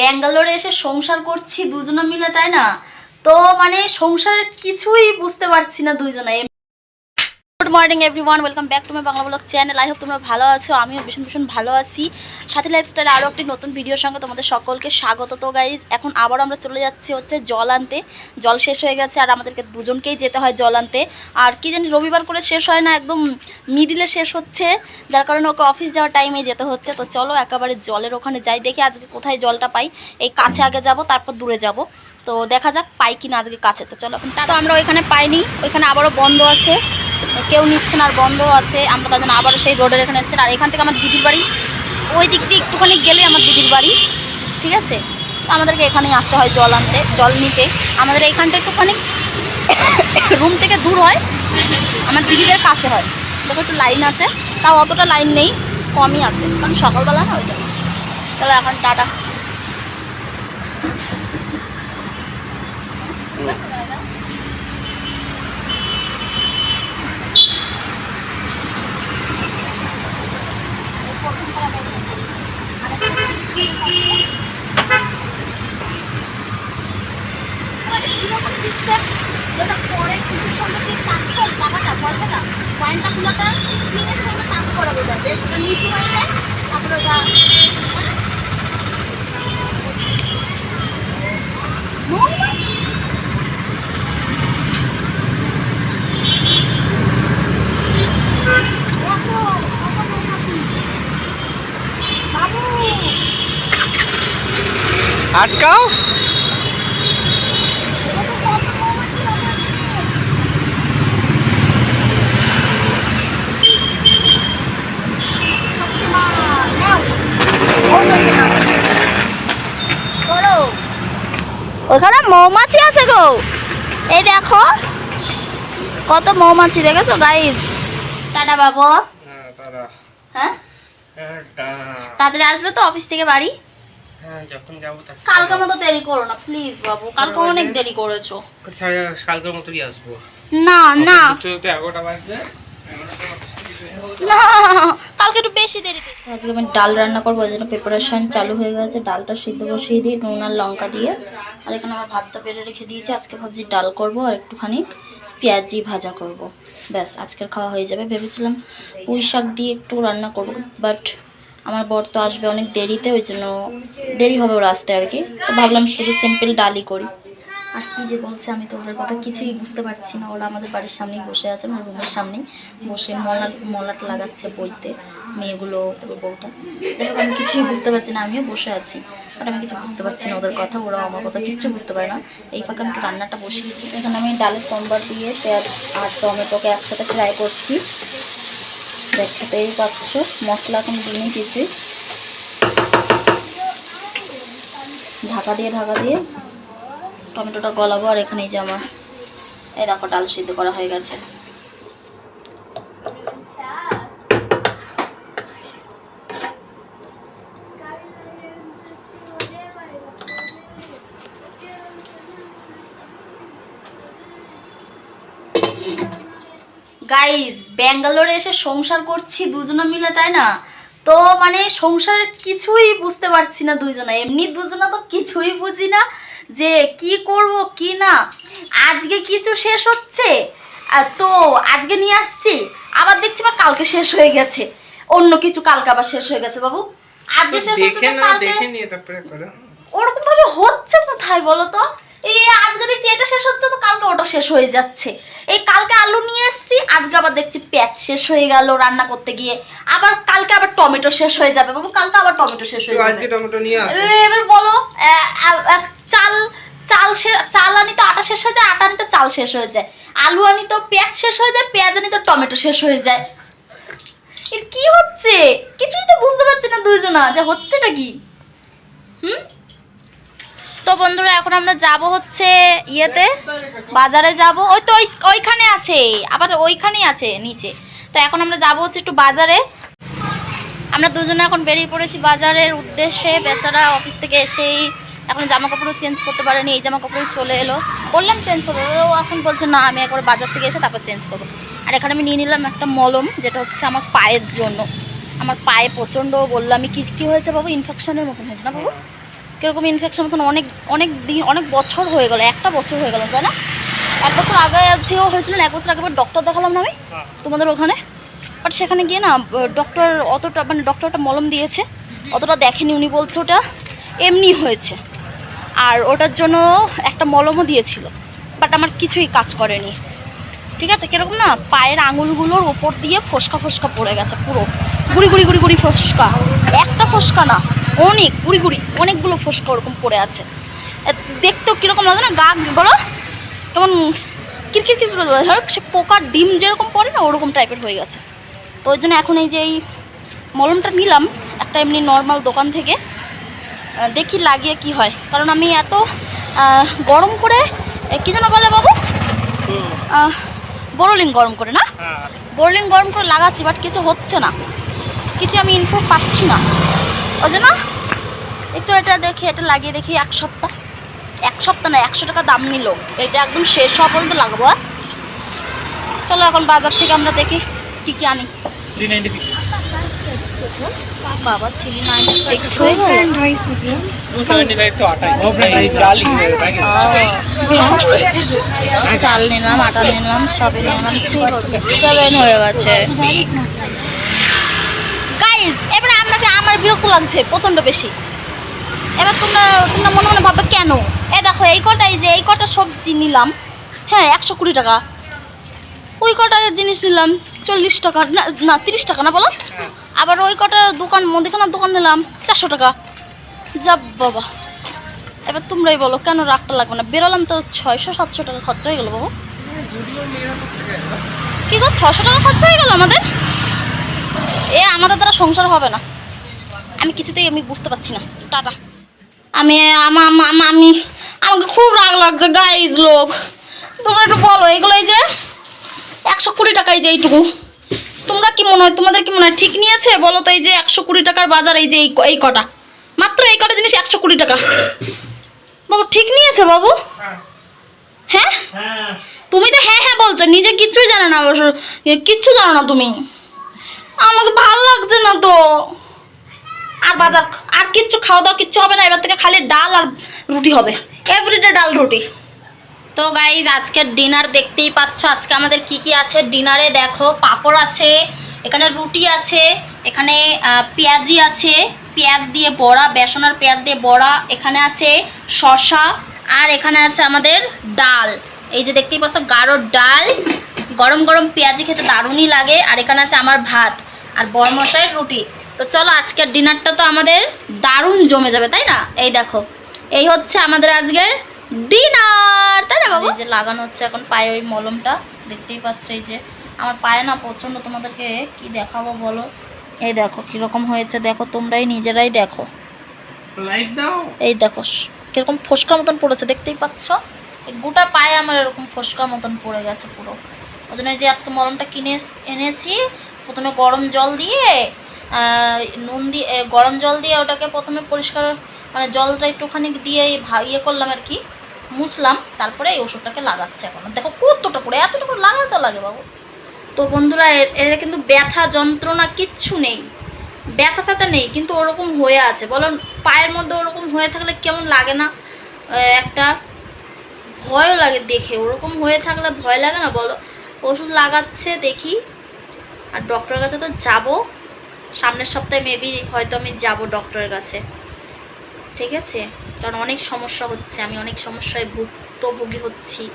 ব্যাঙ্গালোরে এসে সংসার করছি দুজনে মিলে, তাই না? তো মানে সংসারের কিছুই বুঝতে পারছি না দুজনে good morning everyone welcome back to my Bangla blog channel I hope তোমরা ভালো আছো, আমিও ভীষণ ভীষণ ভালো আছি। সাথে লাইফস্টাইলে আরও একটি নতুন ভিডিওর সঙ্গে তোমাদের সকলকে স্বাগত। তো গাইজ এখন আবার আমরা চলে যাচ্ছি হচ্ছে জল আনতে। জল শেষ হয়ে গেছে আর আমাদেরকে দুজনকেই যেতে হয় জল আনতে। আর কি জানি রবিবার করে শেষ হয় না, একদম মিডিলে শেষ হচ্ছে। যার কারণে ওকে অফিস যাওয়ার টাইমে যেতে হচ্ছে। তো চলো একেবারে জলের ওখানে যাই, দেখি আজকে কোথায় জলটা পাই। এই কাছে আগে যাব, তারপর দূরে যাব। তো দেখা যাক পাই কিনা আজকে কাছে। তো চলো এখন তো আমরা ওইখানে পাইনি, ওইখানে আবারও বন্ধ আছে। কেউ নিচ্ছে না, আর বন্ধ আছে। আমরা তার জন্য আবারও সেই রোডের এখানে এসেছি আর এখান থেকে আমার দিদির বাড়ি, ওই দিক দিয়ে একটুখানি গেলে আমার দিদির বাড়ি, ঠিক আছে? তো আমাদেরকে এখানেই আসতে হয় জল আনতে, জল নিতে। আমাদের এইখানটা একটুখানি রুম থেকে দূর হয়, আমার দিদিদের কাছে হয়। দেখো একটু লাইন আছে, তাও অতটা লাইন নেই, কমই আছে। কারণ সকালবেলা না ওই জন্য। চলো এখন টাটা। সিস্টেম যেটা পরে কিছুর সঙ্গে তুই কাজ কর টাকাটা পয়সাটা কয়েনটা খোলাটা পিনের সঙ্গে টাচ করা বোঝাবে যে নিচু হয়ে যায় তারপরে ওটা হ্যাঁ? মৌমাছি। দেখো, কত মৌমাছি। বাবু আটকাও দেখো কত মৌমাছি বাবু এখানে। শক্তিমান, নাও। ওর কাছে নাও। করো। ওখানে মৌমাছি আছে গো। এই দেখো কত মৌমাছি দেখেছ গাইজ টাটা বাবু। হ্যাঁ তাড়াতাড়ি আসবে তো অফিস থেকে বাড়ি? হ্যাঁ যখন যাব তখন কালকে মতো দেরি করো না প্লিজ বাবু। কালকে অনেক দেরি করেছ। কালকের মতোই আসব। না না। দুটো দুটো এগারোটা বাজবে। না কালকে একটু বেশি দেরি আজকে আমি ডাল রান্না করব ওই জন্য প্রিপারেশন চালু হয়ে গেছে। ডালটা সিদ্ধ বসিয়ে দিই নুন আর লঙ্কা দিয়ে। আর এখানে আমার ভাতটা বেড়ে রেখে দিয়েছি। আজকে ভাবছি ডাল করব আর একটুখানি পেঁয়াজি ভাজা করব। ব্যাস আজকের খাওয়া হয়ে যাবে। ভেবেছিলাম পুঁই শাক দিয়ে একটু রান্না করব বাট আমার বর তো আসবে অনেক দেরিতে, ওই জন্য দেরি হবে ওর আসতে আর কি। তো ভাবলাম শুধু সিম্পল ডালই করি। আর কি যে বলছে আমি তো ওদের কথা কিছুই বুঝতে পারছি না। ওরা আমাদের বাড়ির সামনেই বসে আছে, আমার রুমের সামনেই। বসে মলাট মলাট লাগাচ্ছে বইতে, মেয়েগুলো পুরো বউটা। যাই আমি কিছুই বুঝতে পারছি না, আমিও বসে আছি। বাট আমি কিছু বুঝতে পারছি না ওদের কথা, ওরাও আমার কথা কিছু বুঝতে পারে না। এই ফাঁকে আমি রান্নাটা বসিয়েছি এখানে আমি ডালের সোমবার দিয়ে পেঁয়াজ আর টমেটোকে একসাথে ফ্রাই করছি। দেখতেই পাচ্ছ। মশলা এখন দিইনি কিছুই ঢাকা দিয়ে ঢাকা দিয়ে। টমেটোটা গলাবো আর এখানে এই যে আমার, এই দেখো, ডাল সিদ্ধ করা হয়ে গেছে। গাইজ ব্যাঙ্গালোরে এসে সংসার করছি দুজনে মিলে তাই না? তো মানে সংসারের কিছুই বুঝতে পারছি না দুজনে এমনি দুজনে তো কিছুই বুঝি না যে কি করব কি না। আজকে কিছু শেষ হচ্ছে? তো আজকে নিয়ে আসছি। আবার দেখছি আবার কালকে শেষ হয়ে গেছে। অন্য কিছু কালকে আবার শেষ হয়ে গেছে বাবু। আজকে শেষ হচ্ছে ওরকম ভাবে হচ্ছে কোথায় বলো তো? এই আজকে দেখছি এটা শেষ হচ্ছে তো কালকে ওটা শেষ হয়ে যাচ্ছে। এই কালকে আলু নিয়ে এসেছি আজকে আবার দেখছি পেঁয়াজ শেষ হয়ে গেল রান্না করতে গিয়ে। আবার কালকে আবার টমেটো শেষ হয়ে যাবে বাবু কালকে আবার টমেটো শেষ হয়ে যাবে। টমেটো নিয়ে এবার বলো চাল চাল চাল আনি তো আটা শেষ হয়ে যায় আটা আনি তো চাল শেষ হয়ে যায়। আলু আনি তো পেঁয়াজ শেষ হয়ে যায় পেঁয়াজ আনি তো টমেটো শেষ হয়ে যায়। এ কি হচ্ছে? কিছুই তো বুঝতে পারছি না দুজনা যে হচ্ছেটা কি? হুম? তো বন্ধুরা, এখন আমরা যাব হচ্ছে ইয়েতে, বাজারে যাব। ওই তো ওই- ওইখানে আছে, আবার ওইখানেই আছে, নিচে। তো এখন আমরা যাব হচ্ছে একটু বাজারে। আমরা দুজনে এখন বেরিয়ে পড়েছি বাজারের উদ্দেশ্যে। বেচারা অফিস থেকে এসেই এখন জামা কাপড়ও চেঞ্জ করতে পারেনি, এই জামা কাপড়ই চলে এলো। বললাম চেঞ্জ করব, ও এখন বলছে, না, আমি একবার বাজার থেকে এসে তারপর চেঞ্জ করব। আর এখানে আমি নিয়ে নিলাম একটা মলম, যেটা হচ্ছে আমার পায়ের জন্য। আমার পায়ে প্রচণ্ড বলল, আমি কী কী হয়েছে বাবু? ইনফেকশনের মতন হয়েছে না বাবু? কীরকম ইনফেকশন মতন অনেক অনেক দিন অনেক বছর হয়ে গেল একটা বছর হয়ে গেল তাই না? এক বছর আগে থেকেও হয়েছিল এক বছর আগে ডক্টর দেখালাম না আমি তোমাদের ওখানে। বাট সেখানে গিয়ে না ডক্টর অতটা মানে ডক্টরটা মলম দিয়েছে অতটা দেখেনি উনি বলছে ওটা এমনি হয়েছে। আর ওটার জন্য একটা মলমও দিয়েছিল বাট আমার কিছুই কাজ করেনি। ঠিক আছে? কীরকম না পায়ের আঙুলগুলোর ওপর দিয়ে ফোসকা ফোসকা পড়ে গেছে পুরো। গুড়ি গুড়ি গুড়ি গুড়ি ফোসকা। একটা ফোসকা না অনেক গুড়ি গুড়ি অনেকগুলো ফোসকা ওরকম পড়ে আছে। দেখতেও কীরকম লাগে না? গা বলো? কেমন কিরকির কিরকির করে ধরো সে পোকার ডিম যেরকম পড়ে না ওরকম টাইপের হয়ে গেছে। তো ওই জন্য এখন এই যে এই মলমটা নিলাম একটা এমনি নর্মাল দোকান থেকে। দেখি লাগিয়ে কি হয়। কারণ আমি এত গরম করে কী যেন বলে বাবু? বোরোলিং গরম করে না? হ্যাঁ। বোরলিং গরম করে লাগাচ্ছি বাট কিছু হচ্ছে না। কিছু আমি ইনফো পাচ্ছি না। ওই জন্য একটু এটা দেখি এটা লাগিয়ে দেখি এক সপ্তাহ। এক সপ্তাহ না একশো টাকা দাম নিল। এটা একদম শেষ হওয়া পর্যন্ত লাগাবো আর চলো এখন বাজার থেকে আমরা দেখি কী কী আনি। বাবা থ্রি নাইনটি সিক্স হয়ে চালি চাল নিলাম আটা নিলাম সবই নিলাম। সেভেন হয়ে গেছে। আমার বিরক্ত লাগছে, প্রচণ্ড বেশি। এবার তোমরা তোমরা মনে মনে ভাববে, কেন? এ দেখো, এই কটাই যে এই কটা সবজি নিলাম হ্যাঁ একশো কুড়ি টাকা। ওই কটা জিনিস নিলাম, চল্লিশ টাকা, না না, তিরিশ টাকা, না বলো? আবার ওই কটা দোকান মুদিখানার দোকান নিলাম, চারশো টাকা। যা বাবা। এবার তোমরাই বলো, কেন রাগটা লাগবে না? বেরোলাম তো ছয়শো, সাতশো টাকা খরচা হয়ে গেল বাবু। কি গো ছশো টাকা খরচা হয়ে গেল আমাদের? এ আমাদের দ্বারা সংসার হবে না। আমি কিছুতেই আমি বুঝতে পারছি না। টাটা। আমি, আমা- আমা- আমা- আমি, আমাকে খুব রাগ লাগছে গাইজ লোক। তোমরা একটু বলো, এগুলো এই যে একশো কুড়ি টাকা এই যে এইটুকু। তোমরা কি মনে হয়, তোমাদের কি মনে হয়, ঠিক নিয়েছে? বলো তো এই যে একশো কুড়ি টাকার বাজার এই যে এই কটা। মাত্র এই কটা জিনিস একশো কুড়ি টাকা। বাবু, ঠিক নিয়েছে বাবু? হ্যাঁ? হ্যাঁ তুমি তো হ্যাঁ হ্যাঁ বলছো, নিজে কিচ্ছুই জানো না কিচ্ছু জানো না তুমি। আমাকে ভালো লাগছে না তো। আর বাজার, আর কিচ্ছু খাওয়া দাওয়া কিচ্ছু হবে না, এবার থেকে খালি ডাল আর রুটি হবে। এভরিডে ডাল, রুটি। তো গাইজ আজকের ডিনার দেখতেই পাচ্ছ, আজকে আমাদের কি কি আছে? ডিনারে দেখো, পাপড় আছে, এখানে রুটি আছে, এখানে পেঁয়াজি আছে, পেঁয়াজ দিয়ে বড়া, বেসন আর পেঁয়াজ দিয়ে বড়া, এখানে আছে শশা আর এখানে আছে আমাদের ডাল। এই যে দেখতেই পাচ্ছ, গাঢ় ডাল, গরম গরম পেঁয়াজি খেতে দারুণই লাগে, আর এখানে আছে আমার ভাত, আর বড় মশাইয়ের রুটি। তো চলো আজকের ডিনারটা তো আমাদের দারুণ জমে যাবে তাই না? এই দেখো এই হচ্ছে আমাদের আজকের ডিনার তাই না বাবু? যে লাগানো হচ্ছে এখন পায়ে ওই মলমটা দেখতেই পাচ্ছ এই যে। আমার পায়ে না প্রচণ্ড তোমাদেরকে কি দেখাবো বলো? এই দেখো কীরকম হয়েছে দেখো তোমরাই নিজেরাই দেখো। এই দেখো কীরকম ফোসকার মতন পড়েছে দেখতেই পাচ্ছ? এই গোটা পায়ে আমার এরকম ফোসকার মতন পড়ে গেছে পুরো। ওই জন্য এই যে আজকে মলমটা কিনে এনেছি প্রথমে গরম জল দিয়ে নুন দিয়ে গরম জল দিয়ে ওটাকে প্রথমে পরিষ্কার মানে জলটা একটুখানি দিয়ে ইয়ে করলাম আর কি, মুছলাম, তারপরে এই ওষুধটাকে লাগাচ্ছে এখন। দেখো কতটা করে এতটা করে লাগাতে লাগে বাবু। তো বন্ধুরা, এ- এর কিন্তু ব্যথা যন্ত্রণা কিচ্ছু নেই। ব্যথা ফ্যাথা নেই, কিন্তু ওরকম হয়ে আছে। বলো, পায়ের মধ্যে ওরকম হয়ে থাকলে কেমন লাগে না? একটা ভয়ও লাগে দেখে। ওরকম হয়ে থাকলে ভয় লাগে না, বলো? ওষুধ লাগাচ্ছে দেখি। আর ডক্টরের কাছে তো যাব। সামনের সপ্তাহে মেবি হয়তো আমি যাব ডক্টরের কাছে। ঠিক আছে? কারণ অনেক সমস্যা হচ্ছে, আমি অনেক সমস্যায় ভুক্তভোগী হচ্ছি।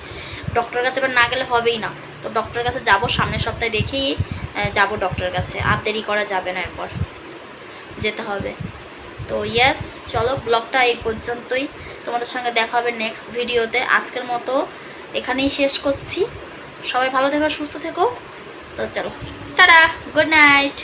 ডক্টরের কাছে এবার না গেলে হবেই না। তো ডক্টরের কাছে যাব, সামনের সপ্তাহে দেখেই যাব ডক্টরের কাছে। আর দেরি করা যাবে না এরপর। যেতে হবে। তো ইয়েস চলো ব্লগটা এই পর্যন্তই। তোমাদের সঙ্গে দেখা হবে নেক্সট ভিডিওতে আজকের মতো এখানেই শেষ করছি। সবাই ভালো থেকো, সুস্থ থেকো। তো চলো। টাটা! Good night